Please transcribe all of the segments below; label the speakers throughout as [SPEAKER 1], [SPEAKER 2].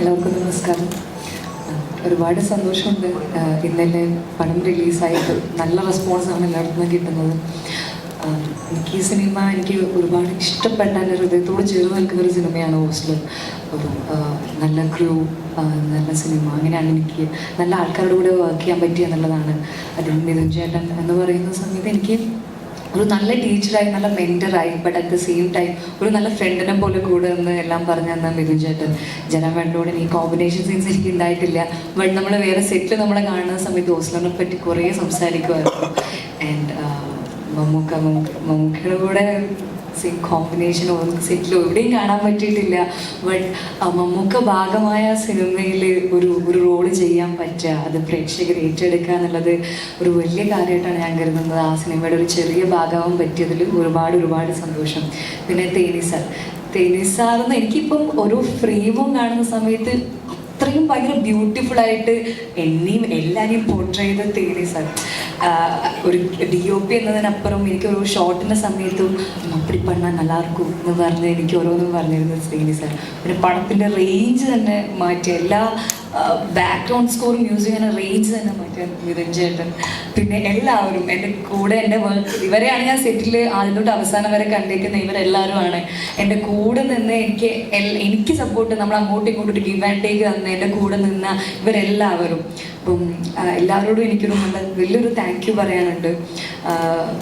[SPEAKER 1] എല്ലാവർക്കും നമസ്കാരം. ഒരുപാട് സന്തോഷമുണ്ട്. ഇന്നലെ പടം റിലീസായിട്ട് നല്ല റെസ്പോൺസാണ് എല്ലായിടത്തും കിട്ടുന്നത്. എനിക്ക് ഈ സിനിമ എനിക്ക് ഒരുപാട് ഇഷ്ടപ്പെട്ട എന്റെ ഹൃദയത്തോട് ചേർന്ന് നിൽക്കുന്ന ഒരു സിനിമയാണ് ഹോസ്റ്റൽ ഒരു നല്ല ക്രൂ നല്ല സിനിമ അങ്ങനെയാണ് എനിക്ക് നല്ല ആൾക്കാരുടെ കൂടെ വർക്ക് ചെയ്യാൻ പറ്റിയ എന്നുള്ളതാണ്. അതിൽ മിഥുൻ ചേട്ടൻ എന്ന് പറയുന്ന സമയത്ത് എനിക്ക് ഒരു നല്ല ടീച്ചറായി നല്ല മെന്ററായി but at the same time ഒരു നല്ല ഫ്രണ്ടിനെ പോലെ കൂടെ എന്ന് എല്ലാം പറഞ്ഞു തന്ന മിഥുൻ ചേട്ടൻ. ജനം വേണ്ടോടെ ഈ കോമ്പിനേഷൻ സീൻസ് എനിക്ക് ഉണ്ടായിട്ടില്ല. ബട്ട് നമ്മൾ വേറെ സെറ്റിൽ നമ്മളെ കാണുന്ന സമയത്ത് ഓസ്ലറിനെ പറ്റി കുറേ സംസാരിക്കുമായിരുന്നു. ആൻഡ് മമ്മൂക്ക മമ്മൂക്ക മമ്മൂക്കയുടെ കൂടെ സെയിം കോമ്പിനേഷൻ ഓരോ സെറ്റിൽ എവിടെയും കാണാൻ പറ്റിയിട്ടില്ല. ബട്ട് മമ്മൂക്ക ഭാഗമായ സിനിമയിൽ ഒരു ചെയ്യാൻ പറ്റുക അത് പ്രേക്ഷകർ ഏറ്റെടുക്കുക എന്നുള്ളത് ഒരു വലിയ കാര്യമായിട്ടാണ് ഞാൻ കരുതുന്നത്. ആ സിനിമയുടെ ഒരു ചെറിയ ഭാഗമാവാൻ പറ്റിയതിൽ ഒരുപാട് ഒരുപാട് സന്തോഷം. പിന്നെ തേനി സാർ. എനിക്കിപ്പം ഓരോ ഫ്രീമും കാണുന്ന സമയത്ത് അത്രയും ഭയങ്കര ബ്യൂട്ടിഫുൾ ആയിട്ട് എന്നെയും എല്ലാവരെയും പോർട്രേ ചെയ്ത തേനി സാർ. ഒരു ഡി ഒ പി എന്നതിനപ്പുറം എനിക്ക് ഒരു ഷോട്ടിന്റെ സമയത്തും അപ്പടി പണ്ണാൻ നല്ലാർക്കും എന്ന് പറഞ്ഞ് എനിക്ക് ഓരോന്നും പറഞ്ഞിരുന്നത് തേനി സാർ. പിന്നെ പണത്തിന്റെ റേഞ്ച് തന്നെ മാറ്റി എല്ലാ ബാക്ക്ഗ്രൗണ്ട് സ്കോർ മ്യൂസിക് ചെയ്യുന്ന റേഞ്ച് തന്നെ മറ്റേ മിഥുൻ ചേട്ടൻ പിന്നെ എല്ലാവരും എന്റെ കൂടെ എന്റെ വർക്ക് ഇവരെയാണ് ഞാൻ സെറ്റിൽ ആദ്യം തൊട്ട് അവസാനം വരെ കണ്ടേക്കുന്ന ഇവരെല്ലാവരുമാണ് എന്റെ കൂടെ നിന്ന് എനിക്ക് എനിക്ക് സപ്പോർട്ട് നമ്മൾ അങ്ങോട്ടും ഇങ്ങോട്ടും ഗിവ് ആൻഡ് ടേക്ക് തന്ന എന്റെ കൂടെ നിന്ന ഇവരെല്ലാവരും. അപ്പം എല്ലാവരോടും എനിക്കൊരു നല്ല വലിയൊരു താങ്ക് യു പറയാനുണ്ട്.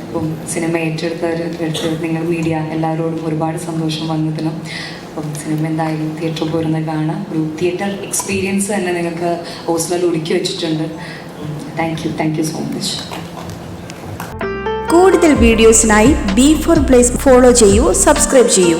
[SPEAKER 1] അപ്പം സിനിമ ഏറ്റെടുത്തവർ നിങ്ങൾ മീഡിയ എല്ലാവരോടും ഒരുപാട് സന്തോഷം വന്നതിനും. അപ്പം സിനിമ എന്തായാലും തിയേറ്ററിൽ പോരുന്ന കാണാം. ഒരു തിയേറ്റർ എക്സ്പീരിയൻസ് തന്നെ നിങ്ങൾക്ക് ഹോസ്റ്റലിൽ ഒരുക്കി വെച്ചിട്ടുണ്ട്. Thank you thank you so much
[SPEAKER 2] കൂടുതൽ വീഡിയോസിനായി ബി ഫോർ പ്ലേസ് ഫോളോ ചെയ്യൂ സബ്സ്ക്രൈബ് ചെയ്യൂ.